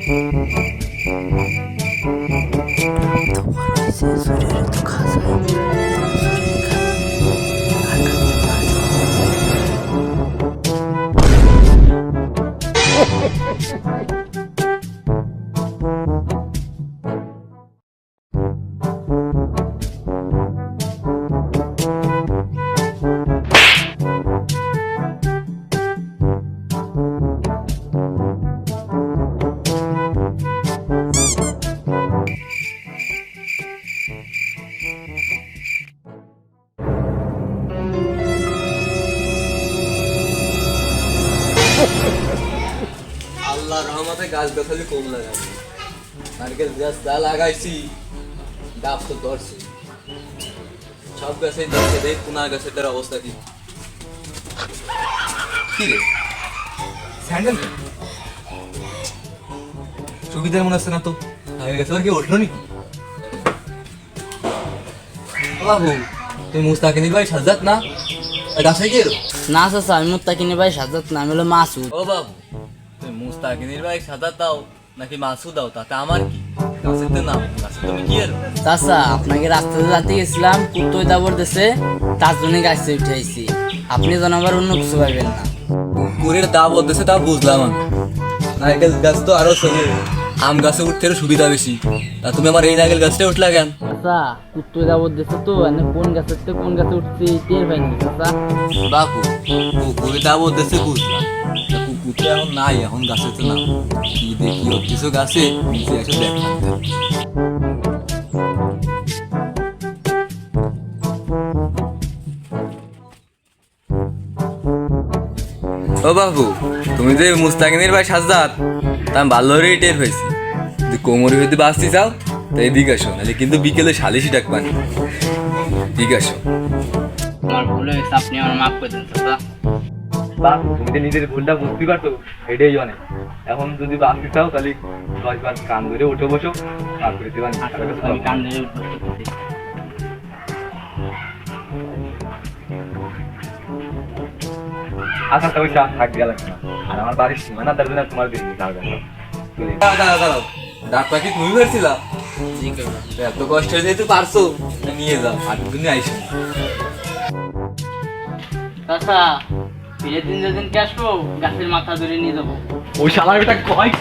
友達にそれると火災 আল্লাহ রহমতে গাছ গাছালি কম লাগাই নারকেল গাছ যা লাগাইছি ডাব তো ধরছে। সব গাছে ধরছে দেখ কোনা গাছে তার অবস্থা কি। কি রে? স্যান্ডেল সুবিধার মনে হচ্ছে না তো। আগে গেছে আর কি উঠল নাকি? বাবু তুই মুস্তাকিনী ভাই সাজাত না? কি এলো না চাচা আমি মুত্তাকিনি ভাই সাজাত না আমি হলো মাসুদ। ও বাবু তুমি মুস্তাকিনীর ভাই সাদা দাও নাকি মাসু দাও তাতে আমার কি নাম গাছে তুমি কি চাচা আপনাকে রাস্তাতে যাতে গেছিলাম কুত্তই দাবর দেশে তার জন্য গাছে আপনি যেন আবার অন্য কিছু না। কুড়ির দা বলতেছে তা বুঝলাম আমি। নারকেল গাছ তো আরও আম গাছে উঠতে সুবিধা বেশি। তা তুমি আমার এই নারকেল গাছটা উঠলা কেন? চাচা কুত্তই দাবর দেশে তো এনে কোন গাছের থেকে কোন গাছে উঠছে টের পাইনি। চাচা বাপু কুকুরে দা বলতেছে বুঝলাম। নাই, এখন গাছে তো না কি দেখি কিছু গাছে এসে দেখান ও বাবু, তুমি যে মুস্তাকিনের ভাই সাজাত তা ভালোই টের হয়েছি যদি কোমরে হইতে বাঁচতে চাও, তো এদিকে আসো, নাহলে কিন্তু বিকেলে সালিশি ডাকবানি ঠিক আসো। আমার ভুল হয়েছে, আপনি আমার মাফ করে দেন বাপ তুমি তো নিজের ভুলটা বুঝতে পারতো এটাই অনেক এখন যদি বাঁচতে চাও তাহলে দশবার কান ধরে উঠে বসো তারপরে দেবা আমি কান ধরে আচ্ছা তবে থাক গেল আর আমার বাড়ির সীমানা তার জন্য তোমার দাঁড়াও দাঁড়াও ডাক্তার কি তুমি পারছিলা এত কষ্ট যেহেতু পারছ? নিয়ে যাও আর তুমি আইসো চাচা ফিরে দিন যেদিন ক্যাশ গাছের মাথা ধরে নিয়ে যাব। ওই শালার ওটা কয়?